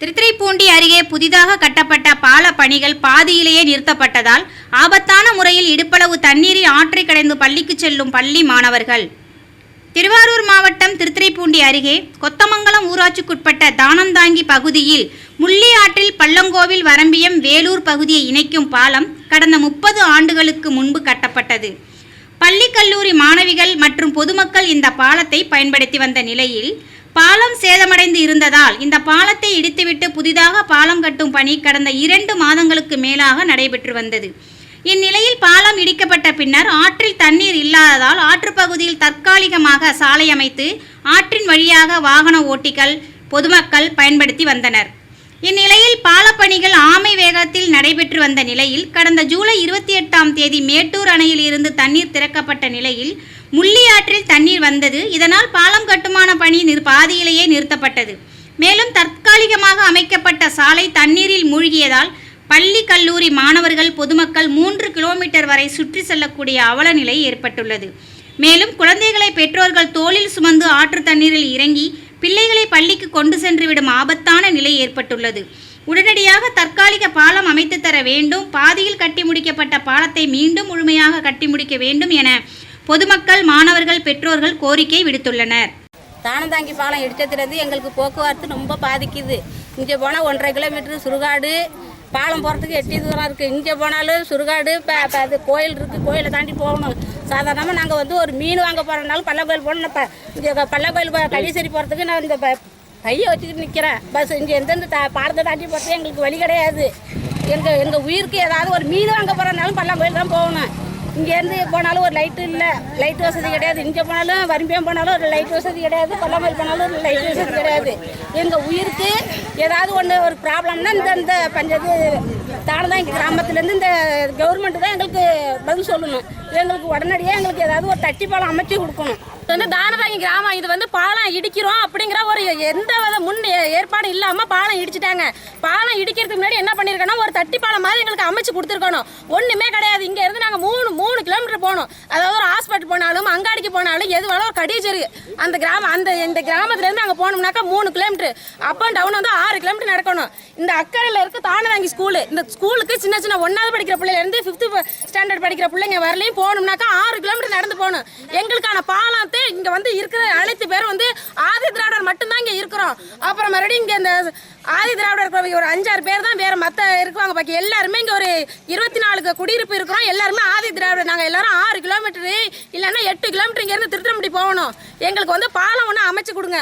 திருத்துறைப்பூண்டி அருகே புதிதாக கட்டப்பட்ட பால பணிகள் பாதியிலேயே நிறுத்தப்பட்டதால் ஆபத்தான முறையில் இடுப்பளவு தண்ணீரில் ஆற்றை கடைந்து பள்ளிக்கு செல்லும் பள்ளி மாணவர்கள். திருவாரூர் மாவட்டம் திருத்துறைப்பூண்டி அருகே கொத்தமங்கலம் ஊராட்சிக்குட்பட்ட தானந்தாங்கி பகுதியில் முள்ளி ஆற்றில் பள்ளங்கோவில் வரம்பியம் வேலூர் பகுதியை இணைக்கும் பாலம் கடந்த முப்பது ஆண்டுகளுக்கு முன்பு கட்டப்பட்டது. பள்ளி கல்லூரி மாணவிகள் மற்றும் பொதுமக்கள் இந்த பாலத்தை பயன்படுத்தி வந்த நிலையில் பாலம் சேதமடைந்து இருந்ததால் இந்த பாலத்தை இடித்துவிட்டு புதிதாக பாலம் கட்டும் பணி கடந்த இரண்டு மாதங்களுக்கு மேலாக நடைபெற்று வந்தது. இந்நிலையில் பாலம் இடிக்கப்பட்ட பின்னர் ஆற்றில் தண்ணீர் இல்லாததால் ஆற்றுப்பகுதியில் தற்காலிகமாக சாலை அமைத்து ஆற்றின் வழியாக வாகன ஓட்டிகள் பொதுமக்கள் பயன்படுத்தி வந்தனர். இந்நிலையில் பாலப்பணிகள் ஆமை வேகத்தில் நடைபெற்று வந்த நிலையில் கடந்த ஜூலை இருபத்தி எட்டாம் தேதி மேட்டூர் அணையில் இருந்து தண்ணீர் திறக்கப்பட்ட நிலையில் முள்ளியாற்றில் தண்ணீர் வந்தது. இதனால் பாலம் கட்டுமான பணி நிறு பாதியிலேயே நிறுத்தப்பட்டது. மேலும் தற்காலிகமாக அமைக்கப்பட்ட சாலை தண்ணீரில் மூழ்கியதால் பள்ளி கல்லூரி மாணவர்கள் பொதுமக்கள் மூன்று கிலோமீட்டர் வரை சுற்றி செல்லக்கூடிய அவல நிலை ஏற்பட்டுள்ளது. மேலும் குழந்தைகளை பெற்றோர்கள் தோளில் சுமந்து ஆற்று தண்ணீரில் இறங்கி பிள்ளைகளை பள்ளிக்கு கொண்டு சென்று விடும் ஆபத்தான நிலை ஏற்பட்டுள்ளது. உடனடியாக தற்காலிக பாலம் அமைத்து தர வேண்டும். பாதியில் கட்டி முடிக்கப்பட்ட பாலத்தை மீண்டும் முழுமையாக கட்டி முடிக்க வேண்டும் என பொதுமக்கள் மாணவர்கள் பெற்றோர்கள் கோரிக்கை விடுத்துள்ளனர். தானந்தாங்கி பாலம் இடிச்சதுலேருந்து எங்களுக்கு போக்குவரத்து ரொம்ப பாதிக்குது. இங்கே போனால் ஒன்றரை கிலோமீட்டர் சுடுகாடு பாலம் போகிறதுக்கு எட்டி தூரம் இருக்குது இங்கே போனாலும் சுடுகாடு இப்போ அது கோயில் இருக்குது கோயிலை தாண்டி போகணும். சாதாரணமாக நாங்கள் வந்து ஒரு மீன் வாங்க போகிறனாலும் பல்ல கோயில் போகணும். இப்போ இங்கே பல்ல கோயில் போ- போகிறதுக்கு நான் இந்த ப- கையை வச்சுக்கிட்டு நிற்கிறேன் பஸ் இங்கே எந்தெந்த தா பாலத்தை தாண்டி போகிறது எங்களுக்கு வழி கிடையாது. எங்கள் எங்கள் உயிருக்கு ஏதாவது ஒரு மீன் வாங்க போகிறனாலும் பல்லம் கோயில் தான் போகணும். இங்கேருந்து போனாலும் ஒரு லைட்டு இல்லை. லைட் வசதி கிடையாது. இங்கே போனாலும் வறுமையாக போனாலும் ஒரு லைட் வசதி கிடையாது. கொல்லாமல் போனாலும் ஒரு லைட் வசதி கிடையாது. எங்கள் உயிருக்கு ஏதாவது ஒன்று ஒரு ப்ராப்ளம்னா இந்த இந்த பஞ்சாயத்து தானதான் கிராமத்துலேருந்து இந்த கவர்மெண்ட்டு தான் எங்களுக்கு பதில் சொல்லணும். எங்களுக்கு உடனடியாக எங்களுக்கு ஏதாவது ஒரு தட்டி பாலம் அமைச்சு கொடுக்கணும். வந்து தானதாங்கி கிராமம். இது வந்து பாலம் இடிக்கிறோம் அப்படிங்கிற ஒரு எந்த வித முன் ஏற்பாடு ஏற்பாடும் பாலம் இடிச்சிட்டாங்க. பாலம் இடிக்கிறதுக்கு முன்னாடி என்ன பண்ணியிருக்கணும் ஒரு தட்டி பாலம் மாதிரி எங்களுக்கு அமைச்சு கொடுத்துருக்கணும். ஒன்றுமே கிடையாது. இங்கேருந்து நாங்கள் மூணு மூணு கிலோமீட்டர் போகணும். அதாவது ஒரு ஹாஸ்பிட்டல் போனாலும் அங்காடிக்கு போனாலும் எது வேணாலும் ஒரு கடீச்சேரி அந்த கிராமம் அந்த இந்த கிராமத்துலேருந்து அங்கே போனோம்னாக்கா மூணு கிலோமீட்டர். அப் அண்ட் டவுன் வந்து ஆறு கிலோமீட்டர் நடக்கணும். இந்த அக்கறையில் இருக்க தானதாங்கி ஸ்கூலு இந்த ஸ்கூலுக்கு சின்ன சின்ன ஒன்றாவது படிக்கிற பிள்ளைலேருந்து ஃபிஃப்த்து ஸ்டாண்டர்ட் படிக்கிற பிள்ளைங்க வரலையும் போகணும்னாக்கா ஆறு கிலோமீட்டர் நடந்து போகணும். எங்களுக்கான பாலம் பாலத்தை இங்க வந்து இருக்கிற அனைத்து பேரும் வந்து ஆதி திராவிடர் மட்டும்தான் இங்க இருக்கிறோம். அப்புறம் மறுபடியும் இங்க இந்த ஆதி திராவிடர் இருக்கிறவங்க ஒரு அஞ்சாறு பேர் தான் வேற மத்த இருக்குவாங்க பாக்கி. எல்லாருமே இங்க ஒரு இருபத்தி நாலுக்கு குடியிருப்பு இருக்கிறோம். எல்லாருமே ஆதி திராவிடர். நாங்க எல்லாரும் ஆறு கிலோமீட்டர் இல்லைன்னா எட்டு கிலோமீட்டர் இங்க இருந்து திருத்திரம்படி போகணும். எங்களுக்கு வந்து பாலம் ஒன்று அமைச்சு கொடுங்க.